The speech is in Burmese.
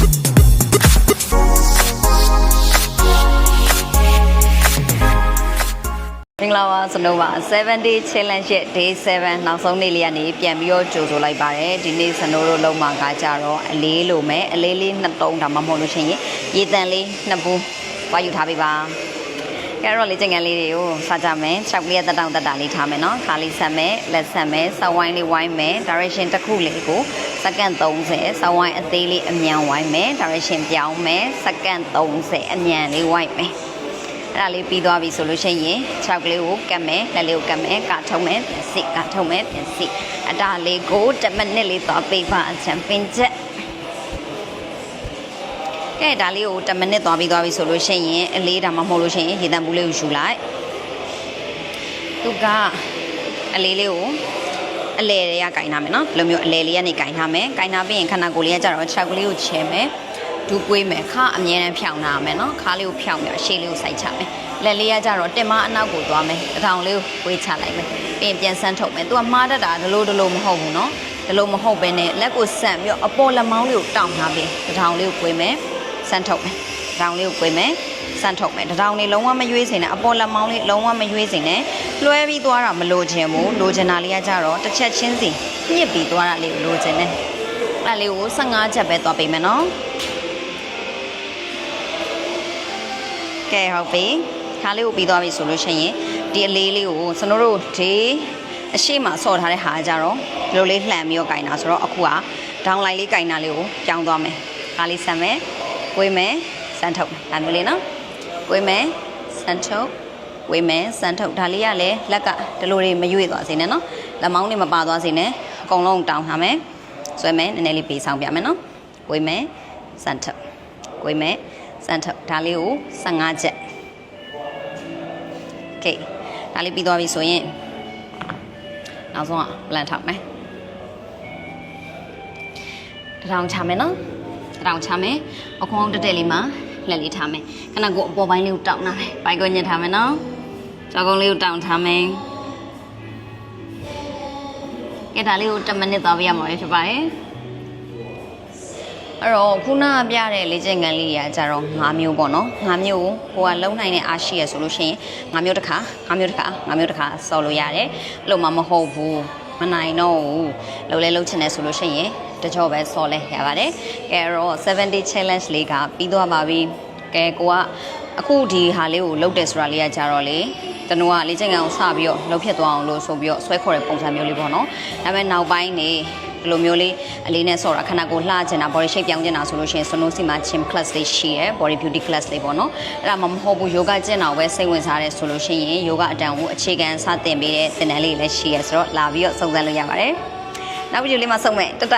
မင်္ဂလာပါစနိုးပါ7 day challenge ရဲ့ day 7နောက်ဆုံးနေ့လေးကနေပြန်ပြီးတော့ကြိုဆိုလိုက်ပါတယ်ဒီနေ့စနိုးတို့လုံးမှာကကြတော့အလေးလိုမဲ့အလေးလေးနှစ်တုံးဒါမှမဟုတ်လို့ရှိရင်ရေတန်လေးနှစ်ဘူးပွားယူထားပေးပါကဲတော့လေးကျင်ငန်းလေးတွေကိုစားကြမယ်၆ကလေးရတက်တောင့်တက်တာလေးထားမယ်နော်ခါလေးဆက်မယ်လက်ဆက်မယ်စောင်းဝိုင်းလေးဝိုင်းမယ် direction တစ်ခုလေးကို စက္ကန့်30စောင်းဝိုင်းအသေးလေးအမြန်ဝိုင်းမယ် direction ပြောင်းမယ်စက္ကန့်30အမြန်လေးဝိုင်းမယ်အဲ့ဒါလေးပြီးသွားပြီဆိုလို့ရှိရင်6ကလေးကိုကတ်မယ်လက်လေးကိုကတ်မယ်ကထုံးမယ်ပြန်စစ်ကထုံးမယ်ပြန်စစ်အဒါလေးကို10မိနစ်လေးသွားပေးပါအချမ်းပင်ချက်ကဲဒါလေးကို10မိနစ်သွားပြီးသွားပြီဆိုလို့ရှိရင်အလေးဒါမှမဟုတ်လို့ရှိရင်ရေတံပူးလေးကိုယူလိုက်သူကအလေးလေးကို အလဲတွေကကင်ထားမယ်နော်ဒီလိုမျိုးအလဲလေးကနေကင်ထားမယ်ကင်ထားပြီးရင်ခန္ဓာကိုယ်လေးကကြတော့6ကလေးကိုချဲမယ်ဒူးကွေးမယ်ခါအမြဲတမ်းဖြောင်းနာမယ်နော်ခါလေးကိုဖြောင်းပြီးအရှိလေးကိုစိုက်ချမယ်လက်လေးကကြတော့တင်မအနောက်ကိုသွားမယ်တစ်ထောင်လေးကိုကွေးချလိုက်မယ်ပြီးရင်ပြန်ဆန်းထုတ်မယ်သူကမှားတတ်တာဒလို့ဒလို့မဟုတ်ဘူးနော်ဒလို့မဟုတ်ဘဲနဲ့လက်ကိုဆန့်ပြီးတော့အပေါ်လက်မောင်းလေးကိုတောင်းထားပြီးတစ်ထောင်လေးကိုကွေးမယ်ဆန်းထုတ်မယ်တစ်ထောင်လေးကိုကွေးမယ်ဆန်းထုတ်မယ်တစ်ထောင်လေးလုံးဝမရွေးစင်နဲ့အပေါ်လက်မောင်းလေးလုံးဝမရွေးစင်နဲ့ လွှဲပြီးသွားတာမလိုချင်ဘူးလိုချင်တာလေးကကြတော့တစ်ချက်ချင်းစီညှစ်ပြီးသွားတာလေးကိုလိုချင်တယ်အဲ့လေးကို15ချက်ပဲသွားပေးမယ်နော်ကဲဟုတ်ပြီခါလေးကိုပြီးသွားပြီဆိုလို့ရှိရင်ဒီအလေးလေးကိုကျွန်တော်တို့ဒီအရှိမဆော့ထားတဲ့ဟာကြတော့ဒီလိုလေးလှန်ပြီးတော့ကင်တာဆိုတော့အခုကဒေါင်းလိုက်လေးကင်တာလေးကိုပြောင်းသွားမယ်ခါလေးဆန်မယ်ကိုွေးမယ်စမ်းထုတ်မယ်ဒါမျိုးလေးနော်ကိုွေးမယ်စမ်းထုတ် ဝေးမယ်စမ်းထုတ်ဒါလေးကလည်းလက်ကဒီလိုတွေမရွေ့သွားစေနဲ့နော်လက်မောင်းတွေမပါသွားစေနဲ့အကုန်လုံးတောင်းထားမယ်ဆွဲမယ်နည်းနည်းလေးပေးဆောင်ပြမယ်နော်ကိုွေးမယ်စမ်းထုတ်ကိုွေးမယ်စမ်းထုတ်ဒါလေးကို15ချက် โอเคဒါလေးပြီးသွားပြီဆိုရင်နောက်ဆုံးကလန်ထောက်မယ်တထောင်ချမယ်နော်တထောင်ချမယ်အခွန်အောင်တက်တက်လေးမှာလက်လေးထားမယ်ခဏကိုအပေါ်ပိုင်းလေးကိုတောင်းထားမယ်ပိုင်ကိုညှစ်ထားမယ်နော် ကြောက်ကုန်းလေးကိုတောင်းထားမယ်ကဲဒါလေးကို10မိနစ်သွားပြရမှာပဲဖြစ်ပါတယ်အဲ့တော့ခုနကပြတဲ့လေ့ကျင့်ခန်းလေးတွေကကြတော့၅မျိုးပေါ့နော်၅မျိုးကိုဟိုကလုံနိုင်တဲ့အားရှိရဆိုလို့ရှိရင်၅မျိုးတစ်ခါ၅မျိုးတစ်ခါ၅မျိုးတစ်ခါဆော်လို့ရတယ်အဲ့လိုမှမဟုတ်ဘူးမနိုင်တော့ဘူးလှုပ်လဲလှုပ်ချင်တယ်ဆိုလို့ရှိရင်တကြောပဲဆော်လဲရပါတယ်ကဲအဲ့တော့70 challenge လေးကပြီးသွားပါပြီကဲကိုကအခုဒီဟာလေးကိုလှုပ်တယ်ဆိုတာလေးကကြတော့လေ တနုံကလေ့ကျင့်ခန်းကိုစပြီးတော့လှုပ်ဖြစ်သွားအောင်လို့ဆိုပြီးတော့ဆွဲခေါ်တဲ့ပုံစံမျိုးလေးပေါ့နော်ဒါပေမဲ့နောက်ပိုင်းနေဒီလိုမျိုးလေးအလေးနဲ့ဆော့တာခဏကိုလှချင်တာ body shape ပြောင်းချင်တာဆိုလို့ရှိရင် sono စီမှာ gym class လေးရှိရယ် body beauty class လေးပေါ့နော်အဲ့ဒါမှမဟုတ်ဘူး yoga ကျင့်တာကိုပဲစိတ်ဝင်စားတယ်ဆိုလို့ရှိရင် yoga အတန်ကိုအခြေခံစတင်ပေးတဲ့သင်တန်းလေးလည်းရှိရယ်ဆိုတော့လာပြီးတော့စုံစမ်းလို့ရပါတယ်နောက်ဗီဒီယိုလေးမှာဆုံမယ်တတ